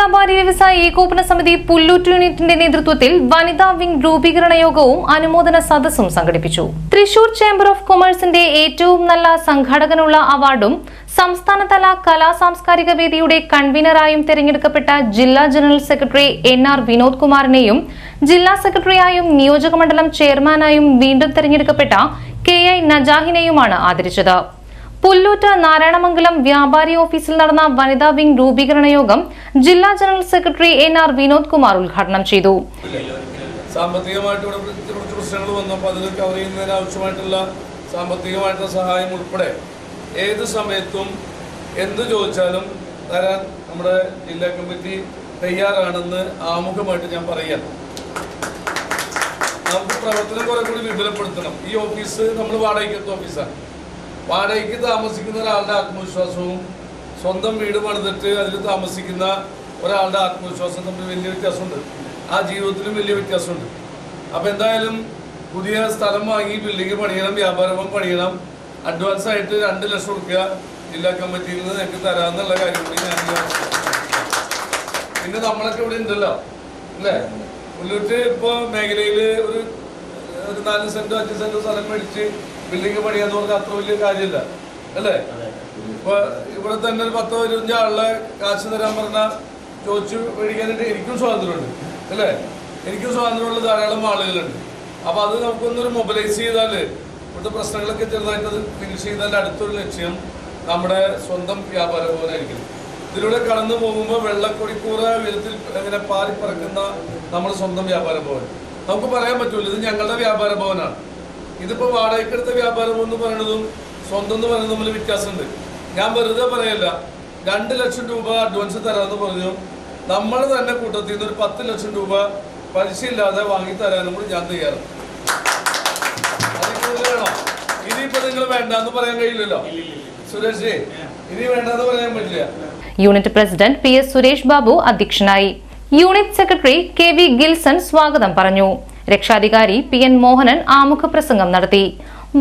വ്യാപാരി വ്യവസായ ഏകോപന സമിതി പുല്ലൂറ്റ് യൂണിറ്റിന്റെ നേതൃത്വത്തിൽ വനിതാ വിംഗ് രൂപീകരണ യോഗവും അനുമോദന സദസ്സും സംഘടിപ്പിച്ചു. തൃശൂർ ചേംബർ ഓഫ് കൊമേഴ്സിന്റെ ഏറ്റവും നല്ല സംഘാടകനുള്ള അവാർഡും സംസ്ഥാനതല കലാ സാംസ്കാരിക വേദിയുടെ കൺവീനറായും തെരഞ്ഞെടുക്കപ്പെട്ട ജില്ലാ general secretary N R Vinod കുമാറിനെയും ജില്ലാ സെക്രട്ടറിയായും നിയോജകമണ്ഡലം ചെയർമാനായും വീണ്ടും തെരഞ്ഞെടുക്കപ്പെട്ട കെ ഐ നജാഹിനെയുമാണ് ആദരിച്ചത്. പുല്ലൂറ്റ് നാരായണമംഗലം വ്യാപാരി ഓഫീസിൽ നടന്ന വനിതാ വിംഗ് രൂപീകരണ യോഗം ജില്ലാ general secretary N R Vinod Kumar ഉദ്ഘാടനം ചെയ്തു. സാമ്പത്തികമായിട്ട് കുറച്ച് പ്രശ്നങ്ങൾ വന്നപ്പോൾ അതിൽ കവർ ചെയ്യുന്നതിന് ആവശ്യമായിട്ടുള്ള സാമ്പത്തികമായിട്ടുള്ള സഹായം ഉൾപ്പെടെ ഏത് സമയത്തും എന്ത് ചോദിച്ചാലും തരാൻ നമ്മുടെ ജില്ലാ കമ്മിറ്റി തയ്യാറാണെന്ന് ആമുഖമായിട്ട് ഞാൻ പറയാം. നമുക്ക് പ്രവർത്തനം കുറെ കൂടി വിപുലപ്പെടുത്തണം. ഈ ഓഫീസ് നമ്മൾ വാടകയ്ക്കത്തെ ഓഫീസാണ്. വാടകയ്ക്ക് താമസിക്കുന്ന ഒരാളുടെ ആത്മവിശ്വാസവും സ്വന്തം വീട് പണിതിട്ട് അതിൽ താമസിക്കുന്ന ഒരാളുടെ ആത്മവിശ്വാസം തമ്മിൽ വലിയ വ്യത്യാസമുണ്ട്. ആ ജീവിതത്തിലും വലിയ വ്യത്യാസമുണ്ട്. അപ്പോൾ എന്തായാലും പുതിയ സ്ഥലം വാങ്ങി ബിൽഡിംഗ് പണിയണം വ്യാപാരം പണിയണം. അഡ്വാൻസ് ആയിട്ട് രണ്ട് ലക്ഷം കൊടുക്കുക ജില്ലാ കമ്മിറ്റിയിൽ നിന്ന് ഞങ്ങൾക്ക് തരാമെന്നുള്ള കാര്യം കൂടി ഞാൻ പിന്നെ നമ്മളൊക്കെ ഇവിടെ ഉണ്ടല്ലോ അല്ലേ? പുല്ലൂറ്റ് ഇപ്പോൾ മേഖലയിൽ ഒരു ഒരു നാല് സെന്റോ അഞ്ച് സെന്റോ സ്ഥലം മേടിച്ച് ബിൽഡിംഗ് പണിയാന്ന് പറഞ്ഞാൽ അത്ര വലിയ കാര്യമില്ല അല്ലേ? ഇപ്പൊ ഇവിടെ തന്നെ ഒരു പത്തോ ഇരുപഞ്ചോ ആളെ കാശ് തരാൻ പറഞ്ഞാൽ ചോദിച്ചു മേടിക്കാനായിട്ട് എനിക്കും സ്വാതന്ത്ര്യമുണ്ട്. അല്ലേ? എനിക്കും സ്വാതന്ത്ര്യമുള്ള ധാരാളം ആളുകളുണ്ട്. അപ്പൊ അത് നമുക്കൊന്നൊരു മൊബിലൈസ് ചെയ്താൽ ഇവിടുത്തെ പ്രശ്നങ്ങളൊക്കെ ചെറുതായിട്ട് ഫിനിഷ് ചെയ്താൽ അടുത്തൊരു ലക്ഷ്യം നമ്മുടെ സ്വന്തം വ്യാപാര ഭവനായിരിക്കും ഇതിലൂടെ കടന്നു പോകുമ്പോൾ വെള്ളക്കൊടിക്കൂറ വിധത്തിൽ ഇങ്ങനെ പാറി പറക്കുന്ന നമ്മുടെ സ്വന്തം വ്യാപാര ഭവൻ നമുക്ക് പറയാൻ പറ്റൂല. ഇത് ഞങ്ങളുടെ വ്യാപാര ഭവനാണ്. ഇതിപ്പോ വാടകയ്ക്കെടുത്ത വ്യാപാരം എന്ന് പറയുന്നതും സ്വന്തം എന്ന് പറയുന്നതും തമ്മിൽ വ്യത്യാസമുണ്ട്. ഞാൻ വെറുതെ പറയല്ല രണ്ട് ലക്ഷം രൂപ അഡ്വാൻസ് തരാമെന്ന് പറഞ്ഞു. നമ്മൾ തന്നെ കൂട്ടത്തിൽ നിന്ന് ഒരു പത്ത് ലക്ഷം രൂപ പലിശയില്ലാതെ വാങ്ങി തരാനും കൂടി ഞാൻ തയ്യാറാണ്. ഇനിയിപ്പോ നിങ്ങൾ വേണ്ടെന്ന് പറയാൻ കഴിയില്ലല്ലോ. സുരേഷേ ഇനി വേണ്ടെന്ന് പറയാൻ പറ്റില്ല. Unit president P S Suresh Babu അധ്യക്ഷനായി. Unit secretary K V Gilson സ്വാഗതം പറഞ്ഞു. രക്ഷാധികാരി പി എൻ മോഹനൻ ആമുഖ പ്രസംഗം നടത്തി.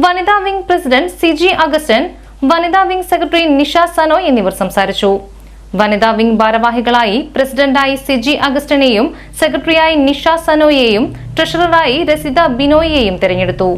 വനിതാ wing president C G Augustine വനിതാ വിംഗ് സെക്രട്ടറി നിഷ സനോയ് എന്നിവർ സംസാരിച്ചു. വനിതാ വിംഗ് ഭാരവാഹികളായി പ്രസിഡന്റായി സിജി അഗസ്റ്റനെയും സെക്രട്ടറിയായി നിഷ സനോയെയും ട്രഷററായി രസിത ബിനോയെയും തെരഞ്ഞെടുത്തു.